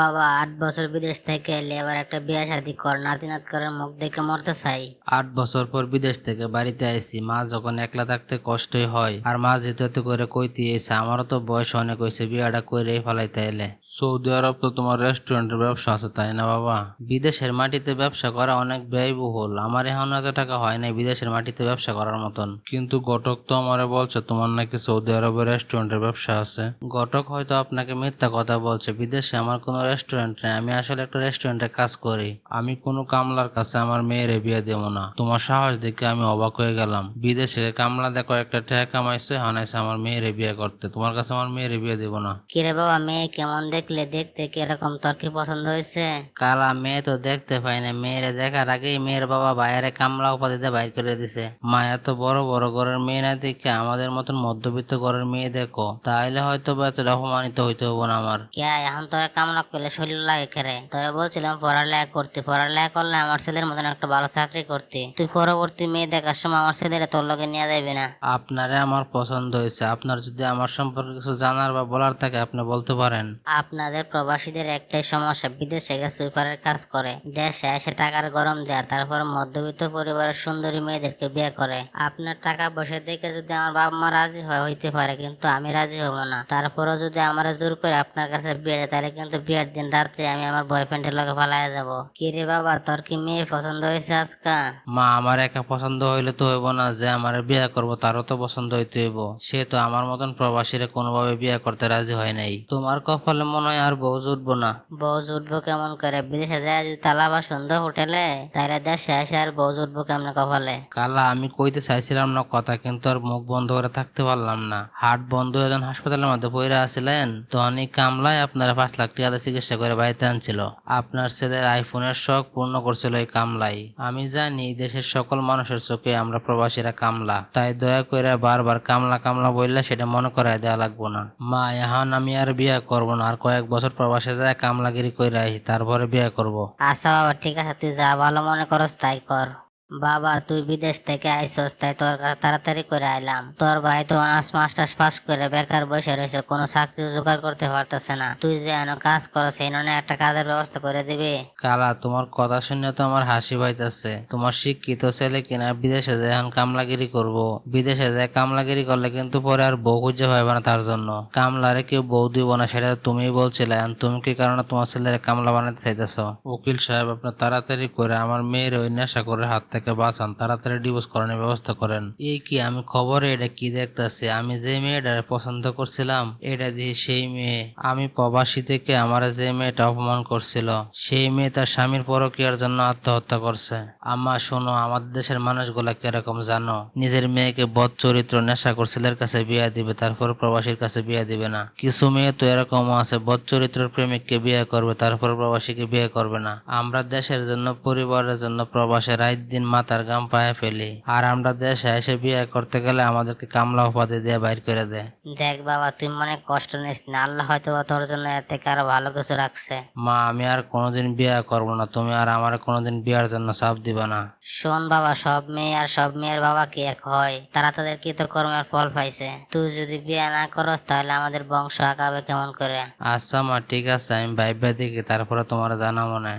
বাবা আট বছর বিদেশ থেকে এলে এবার একটা বিয়ে শাদি কর নাতি নাত করে মুখ দেখে মরতে চাই। আট বছর পর বিদেশ থেকে বাড়িতে আইছি মা যখন একলা থাকতে কষ্টই হয়, আর মা যেতে যেতে করে কইতে এসে আমারও তো বয়স অনেক হয়েছে, বিয়েটা করে ফেলাইতে এলে। সৌদি আরব তো তোমার রেস্টুরেন্টের ব্যবসা আছে, তাই না বাবা? বিদেশের মাটিতে ব্যবসা করা অনেক ব্যয়বহুল, আমার এখন এত টাকা হয় নাই বিদেশের মাটিতে ব্যবসা করার মতন। কিন্তু ঘটক তো আমারে বলছে, তোমার নাকি সৌদি আরবে রেস্টুরেন্টের ব্যবসা আছে। ঘটক হয়তো আপনাকে মিথ্যা কথা বলছে, বিদেশে আমার কোনো রেস্টুরেন্ট নেই আমি আসলে একটা রেস্টুরেন্টে কাজ করি। আমি কোনো কামলার কাছে আমার মেয়েরে বিয়ে দেব না। তোমার সাহস দেখে আমি অবাক হয়ে গেলাম। বিদেশে কামলা দেখো একটা টাকা কামাইছে হানাইছে আমার মেয়েরে বিয়ে করতে। তোমার কাছে আমার মেয়েরে বিয়ে দেব না। কিরে বাবা মেয়ে কেমন দেখলে? দেখতে কীরকম? তোর কি পছন্দ হয়েছে? কালা মেয়ে তো দেখতে পাই না। মেয়েরে দেখার আগেই মেয়ের বাবা বাইরে কামলা উপাধিতে বাইর করে দিছে। মা এত বড় বড় ঘরের মেয়ে না দেখে আমাদের মতন মধ্যবিত্ত ঘরের মেয়ে দেখো। তাইলে হয়তো বা এত অপমানিত হইতে হব না আমার। কে এখন তোরা কামনা করলে শরীর লাগে খেরে তোরা বলছিলাম পড়ালেখা করতে। পড়ালেখা করলে আমার ছেলের মতন একটা ভালো চাকরি করতে। তুই পরবর্তী মেয়ে দেখার সময় আমার ছেলেরা তোর লগে নিয়ে যাবে না। আপনারে আমার পছন্দ হয়েছে। আপনার যদি আমার সম্পর্কে কিছু জানার বা বলার থাকে আপনি বলতে পারেন। আপনাদের প্রবাসীদের একটাই সমস্যা বিদেশে গিয়ে সুইপারের কাজ করে। দেশে এসে টাকার গরম দেয়া তারপর মধ্যবিত্ত পরিবারের সুন্দরী মেয়েদেরকে বিয়ে করে। আপনার টাকা পয়সা দেখে যদি আমার বাবা মা রাজি হয় হইতে পারে কিন্তু আমি রাজি হব না। তারপরও যদি আমার জোর করে আপনার কাছে বিয়ে দেয় তাহলে কিন্তু বিয়ের দিন রাত্রে আমি আমার বয়ফ্রেন্ডের লগে পালাইয়া যাব। কি রে বাবা তোর কি মেয়ে পছন্দ হয়েছে আজকা? মা আমার একা পছন্দ হইলে তো হইব না যে আমার বিয়ে করব তারও তো পছন্দ হইতে হইব। সে তো আমার মতন প্রবাসীরা কোনোভাবে বিয়ে করতে রাজি হয় নাই। তোমার কপালে মনে হয় আর বউ জুটবো না। বউ জুটবো কেমন করে? বিদেশে যায় যদি তালা বা সুন্দর হোটেলে তাহলে দেশে এসে আর বউ জুটবো কেমন কপালে? কালা আমি কইতে চাইছিলাম না কথা কিন্তু আর মুখ বন্ধ করে থাকতে পারলাম না। হাট বন্ধ হয়ে যখন হাসপাতালের মধ্যে পড়ে আসছিলেন তখন এই কামলায় আপনারা পাঁচ লাখ টাকা চিকিৎসা করে বাড়িতে আনছিল। আপনার ছেলের আইফোনের শখ পূর্ণ করছিল এই কামলাই আমি জানি দেশের সকল মানুষের চোখে আমরা প্রবাসীরা কামলা। তাই দয়া করে বারবার কামলা কামলা বললে সেটা মনে করাই দেওয়া লাগবো না। মা, এখন আমি আর বিয়ে করব না। আর কয়েক বছর প্রবাসে যায় কামলাগিরি করে আসি, তারপরে বিয়ে করব। আচ্ছা বাবা, ঠিক আছে, তুই যা ভালো মনে করস তাই কর। বাবা, তুই বিদেশ থেকে আইসস, তাই তোর কাছে তাড়াতাড়ি করে আইলাম। তোর ভাই তো অনার্স, মাস্টার্স পাস করে বেকার বসে রয়েছে, কোনো চাকরি জোগাড় করতে পারতেছে না। তুই যে এন কাজ করো সেই ননে একটা কাজের ব্যবস্থা করে দিবি। কালা, তোমার কথা শুনে তো আমার হাসি পাইতেছে। তোমার শিক্ষিত ছেলে কিনা বিদেশে যায় এখন কামলাগিরি করব। বিদেশে যায় কামলাগিরি করলে কিন্তু পরে আর বউ খুঁজে পাইবে না তার জন্য। কামলারে কেউ বউ দিব না, সেটা তুমিই বলছিলে। তুমি কি কারণে তোমার ছেলের কামলা বানাতে চাইতেছ? উকিল সাহেব, আপনার তাড়াতাড়ি করে আমার মেয়ের ওই নেশা করে হাত থেকে বাঁচান, তাড়াতাড়ি ডিভোর্স করানোর ব্যবস্থা করেন। এই কি, আমি খবরে এটা কি দেখতেছি? আমি যে মেয়েটারে পছন্দ করছিলাম, এটা দিয়ে সেই মেয়ে, আমি প্রবাসী থেকে আমার যে মেয়েটা অপমান করছিল, সেই মেয়ে তার স্বামীর পরকিয়ার জন্য আত্মহত্যা করছে। আম্মা, শোনো, আমাদের দেশের মানুষগুলা কীরকম জানো? নিজের মেয়েকে বদ চরিত্র, নেশা করছিলের কাছে বিয়ে দিবে, তারপর প্রবাসীর কাছে বিয়ে দিবে না। কিছু মেয়ে তো এরকমও আছে, বদ চরিত্রের প্রেমিককে বিয়ে করবে, তারপর প্রবাসীকে বিয়ে করবে না। আমরা দেশের জন্য, পরিবারের জন্য প্রবাসে রাত দিন মাথার গাম পায়ে ফেলি। আর আমরা দেশে এসে বিয়ে করতে গেলে আমাদেরকে কামলা উপাধি দিয়ে বাইর করে দেয়। দেখ বাবা তুই মনে কষ্ট নিস না। আল্লাহ হয়তো বা তোর জন্য এর থেকে আরও ভালো কিছু রাখছে। মা আমি আর কোনোদিন বিয়ে করব না। তুমি আর আমার কোনোদিন বিয়ার জন্য চাপ দিবা না। শোন বাবা সব মেয়ে আর সব মেয়ের বাবা কি এক হয়? তারা তাদের কৃতকর্মের ফল পাইছে। তুই যদি বিয়ে না করস তাহলে আমাদের বংশ আঁকাবে কেমন করে? আচ্ছা মা ঠিক আছে আমি ভাইবা দেখি তারপরে তোমার জানা মনে